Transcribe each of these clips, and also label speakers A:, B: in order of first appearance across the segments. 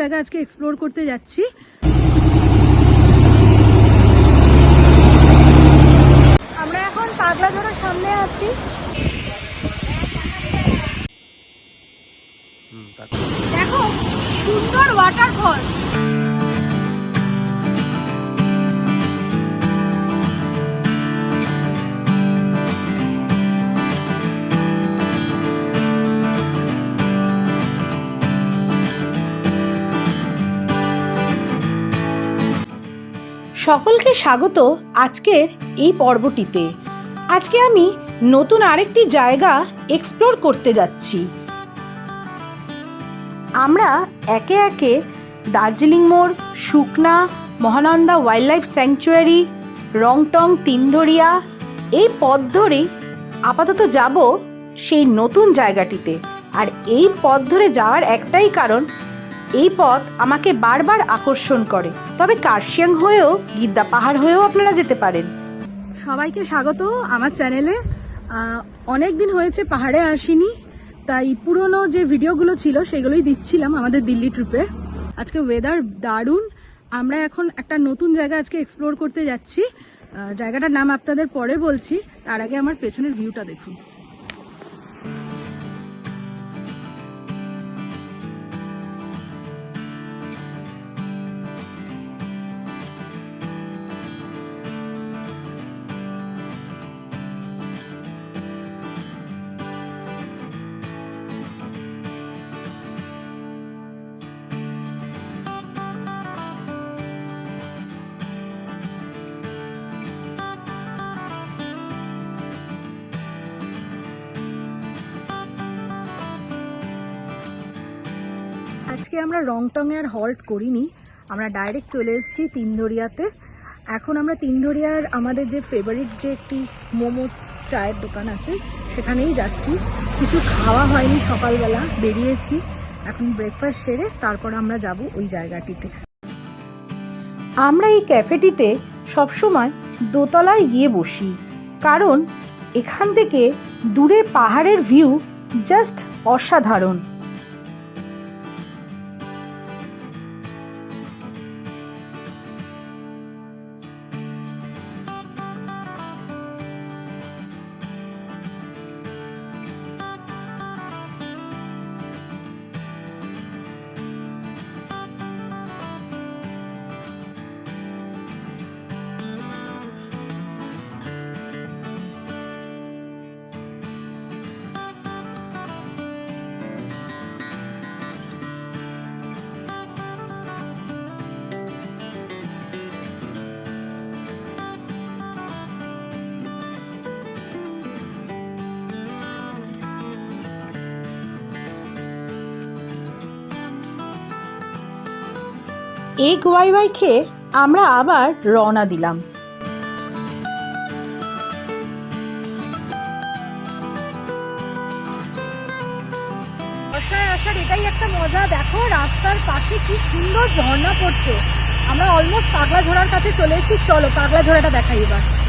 A: জায়গা আজকে এক্সপ্লোর করতে যাচ্ছি। আমরা এখন পাগলাঝোড়ার সামনে আছি। দেখো সুন্দর ওয়াটারফল
B: সকলকে স্বাগত আজকের এই পর্বটিতে। আজকে আমি নতুন আরেকটি জায়গা এক্সপ্লোর করতে যাচ্ছি। আমরা একে একে দার্জিলিং মোড় Sukna Mahananda wildlife sanctuary, Rongtong, Tindharia, এই পথ ধরেই আপাতত যাব সেই নতুন জায়গাটিতে। আর এই পথ ধরে যাওয়ার একটাই কারণ এই পথ আমাকে বারবার আকর্ষণ করে। তবে কার্শিয়াং হয়েও, গিদ্দা পাহাড় হয়েও আপনারা যেতে পারেন।
A: সবাইকে স্বাগত আমার চ্যানেলে। অনেক দিন হয়েছে পাহাড়ে আসিনি, তাই পুরনো যে ভিডিওগুলো ছিল সেগুলোই দিচ্ছিলাম আমাদের দিল্লি ট্রিপে। আজকে ওয়েদার দারুণ। আমরা এখন একটা নতুন জায়গা আজকে এক্সপ্লোর করতে যাচ্ছি। জায়গাটার নাম আপনাদের পরে বলছি, তার আগে আমার পেছনের ভিউটা দেখুন। আজকে আমরা রংটংয়ে আর হল্ট করিনি। আমরা ডাইরেক্ট চলে এসেছি তিনধরিয়াতে। এখন আমরা তিনধরিয়ার আমাদের যে ফেভারিট যে একটি মোমো চায়ের দোকান আছে, সেখানেই যাচ্ছি। কিছু খাওয়া হয়নি সকালবেলা, বেরিয়েছি। এখন ব্রেকফাস্ট সেরে তারপর আমরা যাব ওই জায়গাটিতে।
B: আমরা এই ক্যাফেটিতে সবসময় দোতলায় গিয়ে বসি, কারণ এখান থেকে দূরে পাহাড়ের ভিউ জাস্ট অসাধারণ। এগ ওয়াই ওয়াই খেয়ে আমরা আবার রওনা দিলাম।
A: আসার এটাই একটা মজা। দেখো, রাস্তার পাশে কি সুন্দর ঝর্ণা পড়ছে। আমরা অলমোস্ট পাগলা ঝোড়ার কাছে চলে এসেছি। চলো পাগলা ঝোড়াটা দেখাই এবার।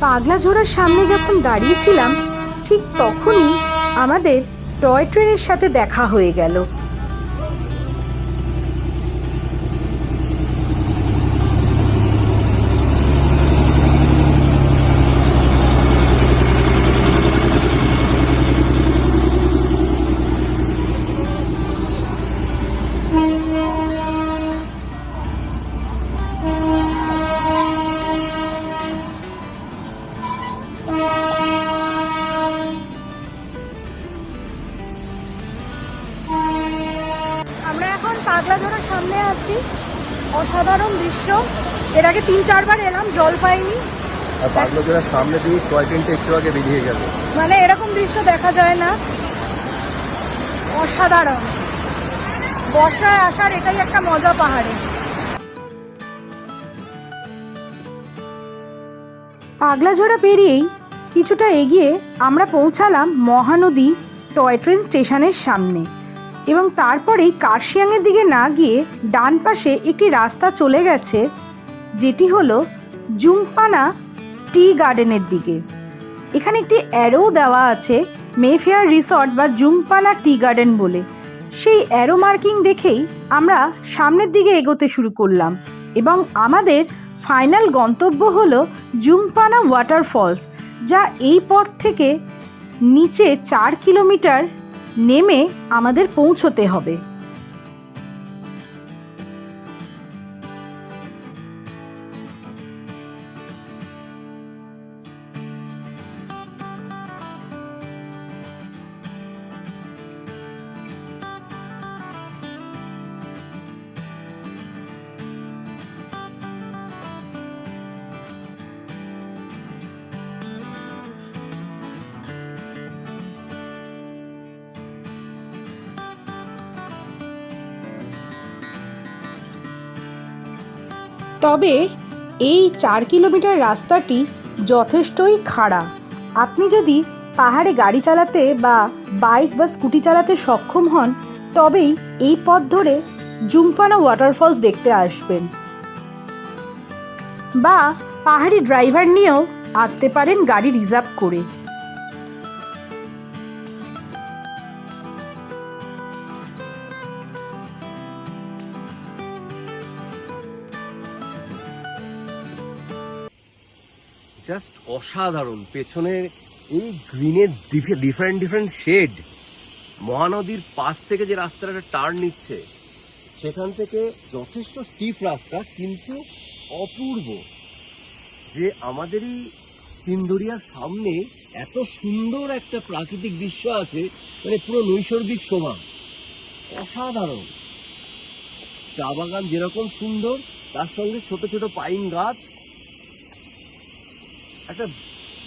B: পাগলা ঝোড়ার সামনে যখন দাঁড়িয়েছিলাম ঠিক তখনই আমাদের টয় ট্রেনের সাথে দেখা হয়ে গেল।
A: অসাধারণ দৃশ্য। এর আগে তিন চারবার এলাম জল পাইনি।
C: আর সামনে দিয়ে টয় ট্রেনটা একটু আগে বেরিয়ে গেল।
A: মানে এরকম দৃশ্য দেখা যায় না। অসাধারণ। বর্ষায় আসার এটাই একটা মজা পাহাড়ে।
B: পাগলাঝোড়া পেরিয়েই কিছুটা এগিয়ে আমরা পৌঁছালাম মহানদী টয় ট্রেন স্টেশনের সামনে। এবং তারপরেই কার্শিয়াংয়ের দিকে না গিয়ে ডান পাশে একটি রাস্তা চলে গেছে, যেটি হলো জুংপানা টি গার্ডেনের দিকে। এখানে একটি অ্যারো দেওয়া আছে, মেফেয়ার রিসর্ট বা জুংপানা টি গার্ডেন বলে। সেই অ্যারো মার্কিং দেখেই আমরা সামনের দিকে এগোতে শুরু করলাম এবং আমাদের ফাইনাল গন্তব্য হলো জুংপানা ওয়াটারফলস, যা এই পথ থেকে নিচে চার কিলোমিটার নেমে আমাদের পৌঁছতে হবে। তবে এই চার কিলোমিটার রাস্তাটি যথেষ্টই খাড়া। আপনি যদি পাহাড়ে গাড়ি চালাতে বা বাইক বা স্কুটি চালাতে সক্ষম হন, তবেই এই পথ ধরে জুমপানা ওয়াটারফলস দেখতে আসবেন। বা পাহাড়ি ড্রাইভার নিয়েও আসতে পারেন গাড়ি রিজার্ভ করে।
C: জাস্ট অসাধারণ। পেছনে এই গ্রিনের ডিফারেন্ট ডিফারেন্ট শেড মহানদীর পাশ থেকে যে রাস্তাটা টার্ন নিচ্ছে, সেখান থেকে যথেষ্ট স্টিফ রাস্তা, কিন্তু অপূর্ব। যে আমাদেরই তিনদরিয়ার সামনে এত সুন্দর একটা প্রাকৃতিক দৃশ্য আছে মানে পুরো নৈসর্গিক শোভা অসাধারণ। চা বাগান যেরকম সুন্দর, তার সঙ্গে ছোট ছোট পাইন গাছ একটা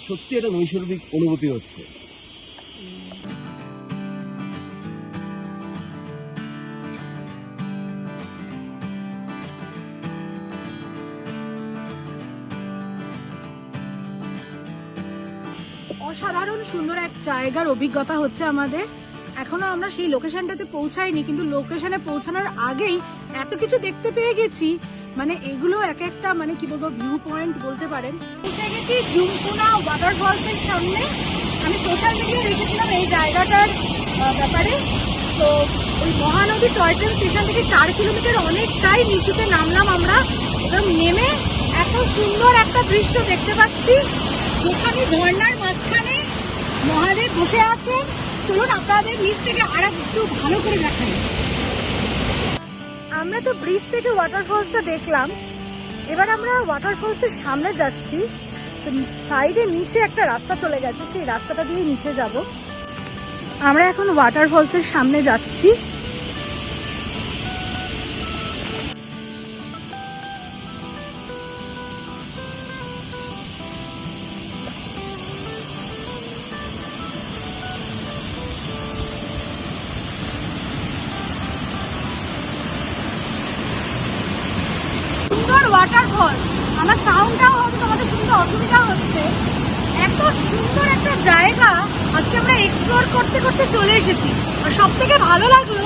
C: সত্যি একটা নৈসর্গিক অনুভূতি হচ্ছে।
A: অসাধারণ সুন্দর এক জায়গার অভিজ্ঞতা হচ্ছে আমাদের। এখনও আমরা সেই লোকেশনটাতে পৌঁছাইনি কিন্তু লোকেশনে পৌঁছানোর আগেই এত কিছু দেখতে পেয়ে গেছি। মানে এগুলো এক একটা মানে কি বলব ভিউ পয়েন্ট বলতে পারেন। গেছি জুমকুনা ওয়াটারফলস এর সামনে। আমি সোশ্যাল মিডিয়ায় দেখেছিলাম এই জায়গাটার ব্যাপারে। তো ওই মহানদী টয় ট্রেন স্টেশন থেকে চার কিলোমিটার অনেকটাই নিচুতে নামলাম আমরা। এবং নেমে এত সুন্দর একটা দৃশ্য দেখতে পাচ্ছি। যেখানে ঝর্নার মাঝখানে মহাদেব বসে আছেন চলুন আপনাদের নিচ থেকে আর একটু ভালো করে দেখাই। আমরা তো ব্রিজ থেকে ওয়াটারফলসটা দেখলাম। এবার আমরা ওয়াটারফলসের সামনে যাচ্ছি। সাইডে নিচে একটা রাস্তা চলে গেছে, সেই রাস্তাটা দিয়ে নিচে যাব। আমরা এখন ওয়াটারফলসের সামনে যাচ্ছি। ওয়াটারফল আমার সাউন্ডটাও হয়তো তোমাদের শুনতে অসুবিধা হচ্ছে। এত সুন্দর একটা জায়গা আজকে আমরা এক্সপ্লোর করতে করতে চলে এসেছি। আর সব থেকে ভালো লাগল,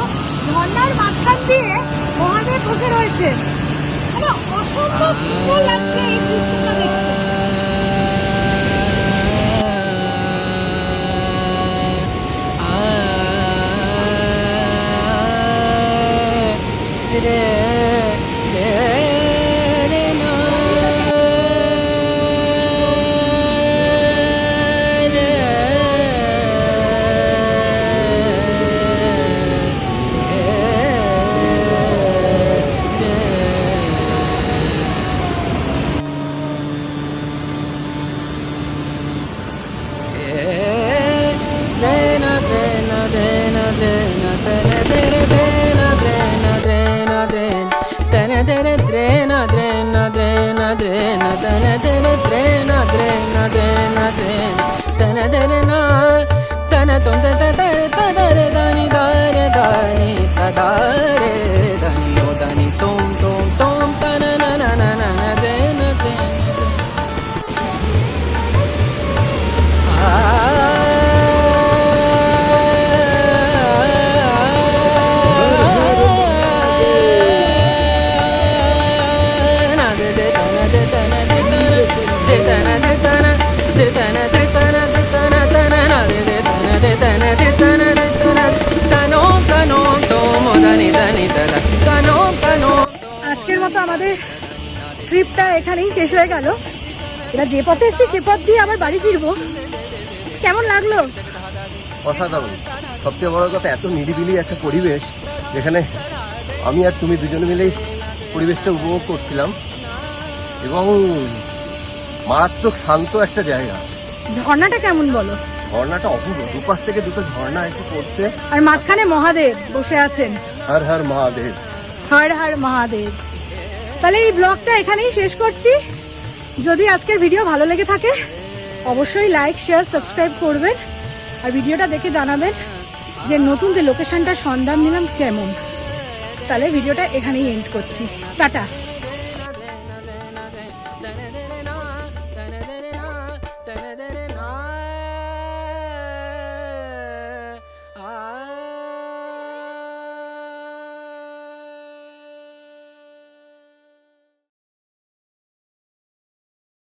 A: ঝর্ণার মাঝখান দিয়ে মহাদেব বসে রয়েছে মানে অসম্ভব সুন্দর লাগছে এই দৃশ্যটা drena
D: dana dana drena drena drena drena dana drena dana tonda tada tada dani dare dani tada re dani o dani
A: আমাদের ট্রিপটা এখানেই শেষ হয়ে গেল। এবার যে পথে এসেছি সে পথ দিয়ে আবার বাড়ি ফিরবো। কেমন লাগল?
C: অসাধারণ। সবচেয়ে বড় কথা এত নিরিবিলি একটা পরিবেশ যেখানে আমি আর তুমি দুজনে মিলেই পরিবেশটা উপভোগ করছিলাম। এবং মারাত্মক শান্ত একটা জায়গা।
A: ঝর্ণাটা কেমন বলো?
C: ঝর্ণাটা অপূর্ব। দুপাশ থেকে দুটো ঝর্ণা একটু পড়ছে।
A: আর মাঝখানে মহাদেব বসে আছেন।
C: হর হর মহাদেব।
A: হর হর মহাদেব। তাহলে এই ব্লগটা এখানেই শেষ করছি। যদি আজকের ভিডিও ভালো লেগে থাকে, অবশ্যই লাইক শেয়ার সাবস্ক্রাইব করবেন। আর ভিডিওটা দেখে জানাবেন যে নতুন যে লোকেশনটার সন্ধান নিলাম কেমন। তাহলে ভিডিওটা এখানেই এন্ড করছি। টাটা।